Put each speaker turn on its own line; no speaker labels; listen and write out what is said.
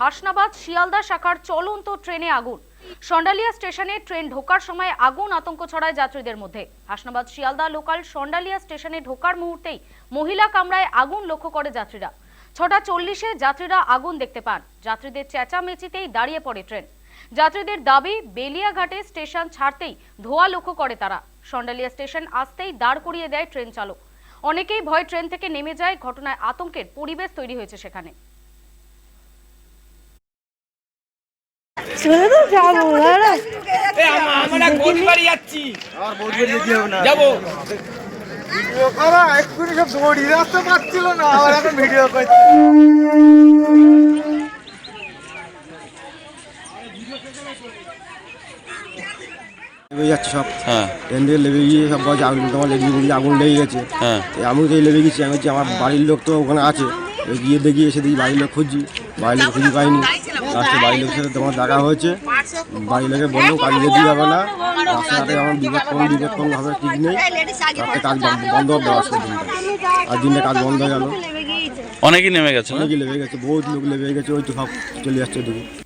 হাসনাবাদ, শিয়ালদা শাখার চলন্ত ট্রেনে আগুন। সন্ডালিয়া স্টেশনে ট্রেন ঢোকার সময় আগুন আতঙ্ক ছড়ায় যাত্রীদের মধ্যে। হাসনাবাদ, শিয়ালদা লোকাল সন্ডালিয়া স্টেশনে ঢোকার মুহূর্তেই মহিলা কামরায় আগুন লক্ষ্য করে যাত্রীরা। ছটা চল্লিশে যাত্রীরা আগুন দেখতে পান। যাত্রীদের চেঁচামেচিতেই দাঁড়িয়ে পড়ে ট্রেন। যাত্রীদের দাবি, বেলিয়াঘাটে স্টেশন ছাড়তেই ধোয়া লক্ষ্য করে তারা। সন্ডালিয়া স্টেশন আসতেই দাঁড় করিয়ে দেয় ট্রেন চালক। অনেকেই ভয় ট্রেন থেকে নেমে যায়, ঘটনায় আতঙ্কের পরিবেশ তৈরি হয়েছে সেখানে।
চলে যাব
আমরা যাচ্ছি যাব
লেগে
হ্যাঁ।
ট্রেন গিয়ে আগুন লেগে গেছে
হ্যাঁ।
আমি তো লেগে গেছি আমি আমার বাড়ির লোক তো ওখানে আছে। গিয়ে দেখি, এসে দেখি বাড়ির লোক খুঁজছি। বাড়ির লোক খুঁজে পাইনি। লাস্টে বাড়ির লোকের সাথে তোমার দেখা হয়েছে। বাড়ির লোকে বলল কাজ যেতে যাবে না রাস্তাঘাটে আমার বিপদ কোন বিপদ কোন হবে ঠিক নেই। রাতে কাজ বন্ধ- হবে আজকে দিনটা আর দিনটা কাজ বন্ধ হয়ে গেল।
অনেকেই নেমে গেছে অনেকেই
নেমে লেগে গেছে বহুত লোক নেমে গেছে ওই তো সব চলে যাচ্ছে ওদিকে